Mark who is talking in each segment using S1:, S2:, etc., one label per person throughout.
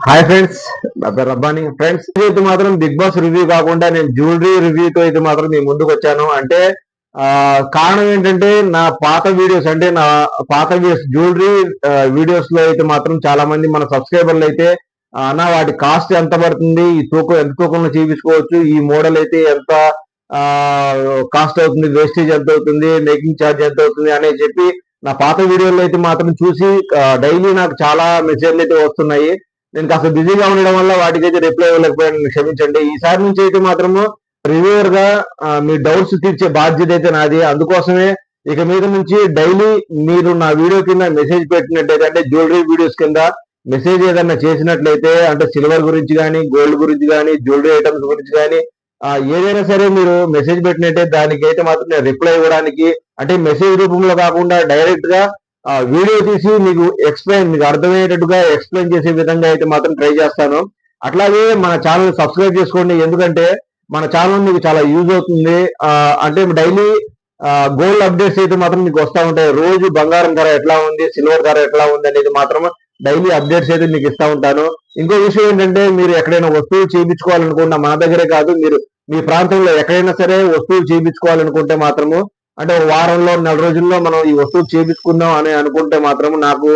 S1: Hi friends Rabbani. Friends అయితే మాత్రం big boss review కాకుండా నేను జ్యువెలరీ రివ్యూతో అయితే మాత్రం మీ ముందుకు వచ్చాను. అంటే కారణం ఏంటంటే నా పాత వీడియోస్ అంటే నా పాత వీడియోస్ జ్యువెలరీ వీడియోస్లో అయితే మాత్రం చాలా మంది మన సబ్స్క్రైబర్లు అయితే ఆ, అన్న వాటి కాస్ట్ ఎంత పడుతుంది ఈ తూకం ఎంత తూకంలో చేయించుకోవచ్చు ఈ మోడల్ అయితే ఎంత కాస్ట్ అవుతుంది వేస్టేజ్ ఎంత అవుతుంది మేకింగ్ ఛార్జ్ ఎంత అవుతుంది అని చెప్పి నా పాత వీడియోలో అయితే మాత్రం చూసి డైలీ నాకు చాలా మెసేజ్లు అయితే వస్తున్నాయి. నేను కాస్త బిజీగా ఉండడం వల్ల వాటికైతే రిప్లై ఇవ్వలేకపోయాను. క్షమించండి. ఈసారి నుంచి అయితే మాత్రము రివ్యూవర్గా మీ డౌట్స్ తీర్చే బాధ్యత అయితే నాది. అందుకోసమే ఇక మీద నుంచి డైలీ మీరు నా వీడియో కింద మెసేజ్ పెట్టినట్టయితే అంటే జ్యువెలరీ వీడియోస్ కింద మెసేజ్ ఏదైనా చేసినట్లయితే అంటే సిల్వర్ గురించి కానీ గోల్డ్ గురించి కానీ జ్యువెలరీ ఐటమ్స్ గురించి కానీ ఏదైనా సరే మీరు మెసేజ్ పెట్టినట్టే దానికైతే మాత్రం నేను రిప్లై ఇవ్వడానికి అంటే మెసేజ్ రూపంలో కాకుండా డైరెక్ట్గా వీడియో తీసి మీకు ఎక్స్ప్లెయిన్ మీకు అర్థమయ్యేటట్టుగా ఎక్స్ప్లెయిన్ చేసే విధంగా అయితే మాత్రం ట్రై చేస్తాను. అట్లాగే మన ఛానల్ సబ్స్క్రైబ్ చేసుకోండి. ఎందుకంటే మన ఛానల్ మీకు చాలా యూజ్ అవుతుంది. అంటే డైలీ గోల్డ్ అప్డేట్స్ అయితే మాత్రం మీకు వస్తూ ఉంటాయి. రోజు బంగారం ధర ఎట్లా ఉంది సిల్వర్ ధర ఎట్లా ఉంది అనేది మాత్రం డైలీ అప్డేట్స్ అయితే మీకు ఇస్తా ఉంటాను. ఇంకో విషయం ఏంటంటే మీరు ఎక్కడైనా వస్తువు చేయించుకోవాలనుకున్నా మన దగ్గరే కాదు మీరు మీ ప్రాంతంలో ఎక్కడైనా సరే వస్తువులు చేయించుకోవాలనుకుంటే మాత్రము అంటే వారంలో నెల రోజుల్లో మనం ఈ వస్తువు చేపించుకుందాం అని అనుకుంటే మాత్రం నాకు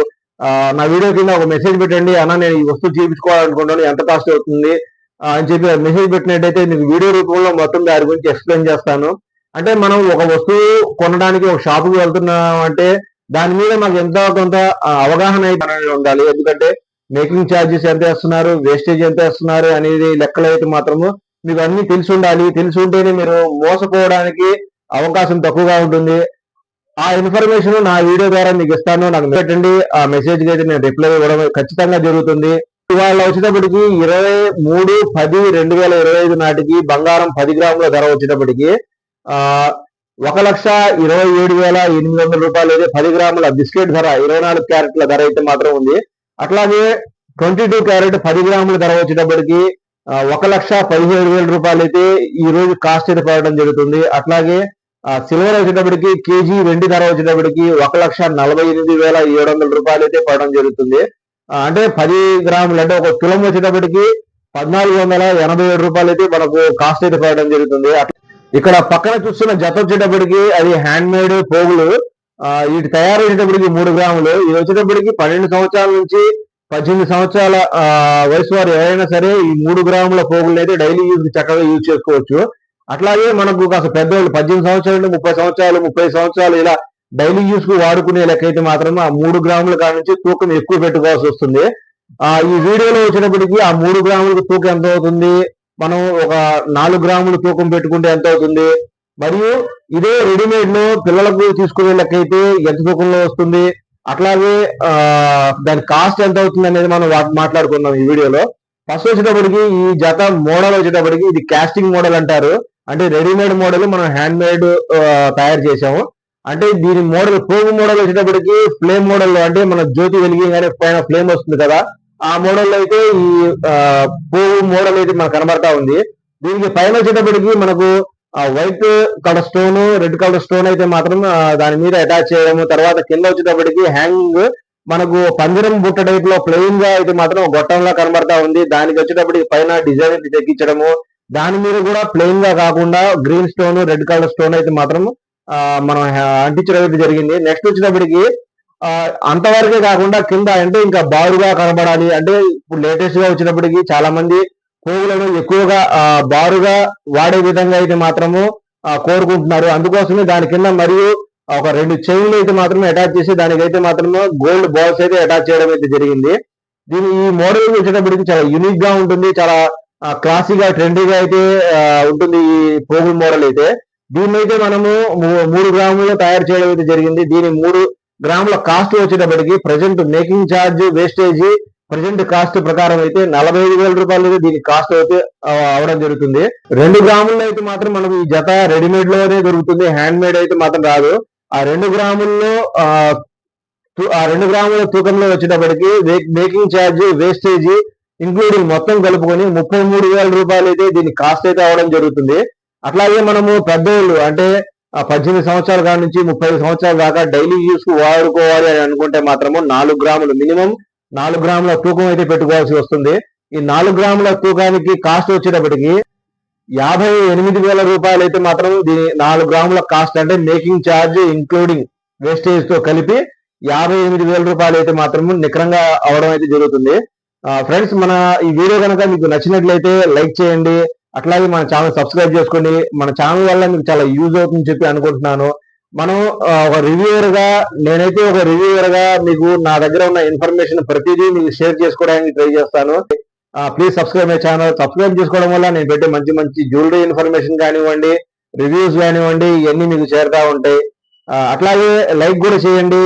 S1: నా వీడియో కింద ఒక మెసేజ్ పెట్టండి. అన్న నేను ఈ వస్తువు చేయించుకోవాలనుకుంటాను ఎంత కాస్ట్ అవుతుంది? అని చెప్పి మెసేజ్ పెట్టినట్టయితే మీకు వీడియో రూపంలో మొత్తం దాని గురించి ఎక్స్ప్లెయిన్ చేస్తాను. అంటే మనం ఒక వస్తువు కొనడానికి ఒక షాపుకి వెళ్తున్నాం అంటే దాని మీద మాకు ఎంతో కొంత అవగాహన అయితే ఉండాలి. ఎందుకంటే మేకింగ్ ఛార్జెస్ ఎంత వేస్తున్నారు? వేస్టేజ్ ఎంత వేస్తున్నారు? అనేది లెక్కలు అయితే మాత్రము మీకు అన్ని తెలిసి ఉండాలి. తెలిసి ఉంటేనే మీరు మోసపోవడానికి అవకాశం తక్కువగా ఉంటుంది. ఆ ఇన్ఫర్మేషన్ నా వీడియో ద్వారా మీకు ఇస్తాను. నాకు పెట్టండి. ఆ మెసేజ్ అయితే నేను రిప్లై ఇవ్వడం ఖచ్చితంగా జరుగుతుంది. ఇవాళ వచ్చేటప్పటికి ఇరవై మూడు పది రెండు వేల ఇరవై ఐదు నాటికి బంగారం పది గ్రాముల ధర వచ్చేటప్పటికి ఆ ఒక లక్ష ఇరవై ఏడు వేల ఎనిమిది వందల రూపాయలు అయితే పది గ్రాముల బిస్కెట్ ధర ఇరవై నాలుగు క్యారెట్ల ధర అయితే మాత్రం ఉంది. అట్లాగే ట్వంటీ టూ క్యారెట్ పది గ్రాముల ధర వచ్చేటప్పటికి ఒక లక్ష పదిహేడు వేల రూపాయలు అయితే ఈ రోజు కాస్ట్ అయితే పడడం జరుగుతుంది. అట్లాగే సిల్వర్ వచ్చేటప్పటికి కేజీ వెండి ధర వచ్చేటప్పటికి ఒక లక్ష నలభై ఎనిమిది వేల ఏడు వందల రూపాయలు అయితే పడడం జరుగుతుంది. అంటే పది గ్రాములు అంటే ఒక తులం వచ్చేటప్పటికి పద్నాలుగు వందల ఎనభై ఏడు రూపాయలు అయితే మనకు కాస్ట్ అయితే పడడం జరుగుతుంది. ఇక్కడ పక్కన చూస్తున్న జత వచ్చేటప్పటికి అది హ్యాండ్ మేడ్ పోగులు వీటి తయారు వచ్చేటప్పటికి మూడు గ్రాములు. ఇది వచ్చేటప్పటికి పన్నెండు సంవత్సరాల నుంచి పద్దెనిమిది సంవత్సరాల వయసు వారు ఎవరైనా సరే ఈ మూడు గ్రాముల పోగులు అయితే డైలీ యూజ్ చక్కగా యూజ్ చేసుకోవచ్చు. అట్లాగే మనకు కాస్త పెద్దవాళ్ళు పద్దెనిమిది సంవత్సరాలు ముప్పై సంవత్సరాలు ముప్పై సంవత్సరాలు ఇలా డైలీ యూస్కు వాడుకునే లెక్క అయితే మాత్రం ఆ మూడు గ్రాముల కాడ నుంచి తూకం ఎక్కువ పెట్టుకోవాల్సి వస్తుంది. ఆ ఈ వీడియోలో వచ్చినప్పటికీ ఆ మూడు గ్రాములకు తూకం ఎంత అవుతుంది? మనం ఒక నాలుగు గ్రాములు తూకం పెట్టుకుంటే ఎంత అవుతుంది? మరియు ఇదే రెడీమేడ్లో పిల్లలకు తీసుకునే లెక్క అయితే ఎంత తూకంలో వస్తుంది? అట్లాగే ఆ దాని కాస్ట్ ఎంత అవుతుంది అనేది మనం మాట్లాడుకుందాం ఈ వీడియోలో. ఫస్ట్ వచ్చేటప్పటికి ఈ జత మోడల్ వచ్చేటప్పటికి ఇది కాస్టింగ్ మోడల్ అంటారు. అంటే రెడీమేడ్ మోడల్ మనం హ్యాండ్ మేడ్ తయారు చేసాము అంటే దీని మోడల్ పోగు మోడల్ వచ్చేటప్పటికి ఫ్లేమ్ మోడల్ అంటే మన జ్యోతి వెలిగిగానే పైన ఫ్లేమ్ వస్తుంది కదా. ఆ మోడల్ అయితే ఈ పోవు పోగు మోడల్ అయితే మనకు కనబడతా ఉంది. దీనికి పైన వచ్చేటప్పటికి మనకు white colour stone red colour stone అయితే మాత్రం దాని మీద అటాచ్ చేయడము. తర్వాత కింద వచ్చేటప్పటికి హ్యాంగింగ్ మనకు పంజరం బుట్ట టైప్లో ప్లెయిన్గా అయితే మాత్రం గొట్టంలా కనబడతా ఉంది. దానికి వచ్చేటప్పటికి పైన డిజైన్ చెక్కించడము దాని మీద కూడా ప్లెయిన్గా కాకుండా green stone red colour stone అయితే మాత్రం మనం అంటించడం జరిగింది. నెక్స్ట్ వచ్చినప్పటికి అంతవరకే కాకుండా కింద అంటే ఇంకా బారుగా కనబడాలి. అంటే ఇప్పుడు లేటెస్ట్గా వచ్చినప్పటికి చాలా మంది పోగులను ఎక్కువగా బారుగా వాడే విధంగా అయితే మాత్రము కోరుకుంటున్నారు. అందుకోసమే దాని కింద మరియు ఒక రెండు చైన్లు అయితే మాత్రమే అటాచ్ చేసి దానికైతే మాత్రము గోల్డ్ బాల్స్ అయితే అటాచ్ చేయడం అయితే జరిగింది. దీని ఈ మోడల్ వచ్చేటప్పటికి చాలా యూనిక్గా ఉంటుంది. చాలా క్లాసీగా ట్రెండీగా అయితే ఉంటుంది ఈ పోగుల్ మోడల్ అయితే. దీన్ని అయితే మనము మూ- మూడు గ్రాములు తయారు చేయడం అయితే జరిగింది. దీని మూడు గ్రాముల కాస్ట్ వచ్చేటప్పటికి present making charge wastage present cost ప్రకారం అయితే నలభై ఐదు వేల రూపాయలు అయితే దీని కాస్ట్ అయితే అవడం జరుగుతుంది. రెండు గ్రాముల్లో అయితే మాత్రం మనకు ఈ జత రెడీమేడ్లోనే దొరుకుతుంది. హ్యాండ్ మేడ్ అయితే మాత్రం రాదు. ఆ రెండు గ్రాముల్లో ఆ, తూ- ఆ రెండు గ్రాముల తూకంలో వచ్చేటప్పటికి మేకింగ్ ఛార్జ్ వేస్టేజ్ ఇంక్లూడింగ్ మొత్తం కలుపుకొని ముప్పై మూడు వేల రూపాయలు అయితే దీని కాస్ట్ అయితే అవడం జరుగుతుంది. అట్లాగే మనము పెద్దోళ్ళు అంటే పద్దెనిమిది సంవత్సరాల కాడ నుంచి ముప్పై సంవత్సరాల దాకా డైలీ యూస్కు వాడుకోవాలి అని అనుకుంటే మాత్రము నాలుగు గ్రాములు మినిమం నాలుగు గ్రాముల తూకం అయితే పెట్టుకోవాల్సి వస్తుంది. ఈ నాలుగు గ్రాముల తూకానికి కాస్ట్ వచ్చేటప్పటికి యాభై ఎనిమిది వేల రూపాయలు అయితే మాత్రం దీని నాలుగు గ్రాముల కాస్ట్ అంటే మేకింగ్ ఛార్జ్ ఇంక్లూడింగ్ వేస్టేజ్తో కలిపి యాభై ఎనిమిది వేల రూపాయలు అయితే మాత్రం నికరంగా అవడం అయితే జరుగుతుంది. ఫ్రెండ్స్ మన ఈ వీడియో కనుక మీకు నచ్చినట్లయితే లైక్ చేయండి. అట్లాగే మన ఛానల్ సబ్స్క్రైబ్ చేసుకోండి మన ఛానల్ వల్ల మీకు చాలా యూజ్ అవుతుందని చెప్పి అనుకుంటున్నాను. మనం ఒక రివ్యూవర్గా నేనైతే ఒక రివ్యూవర్గా మీకు నా దగ్గర ఉన్న ఇన్ఫర్మేషన్ ప్రతిదీ మీకు షేర్ చేసుకోవడానికి ట్రై చేస్తాను. Please subscribe my channel subscribe చేసుకోవడం వల్ల నేను పెట్టే మంచి మంచి జ్యువెలరీ ఇన్ఫర్మేషన్ కానివ్వండి రివ్యూస్ కానివ్వండి ఇవన్నీ మీకు చేరుతా ఉంటాయి. అట్లాగే లైక్ కూడా చేయండి.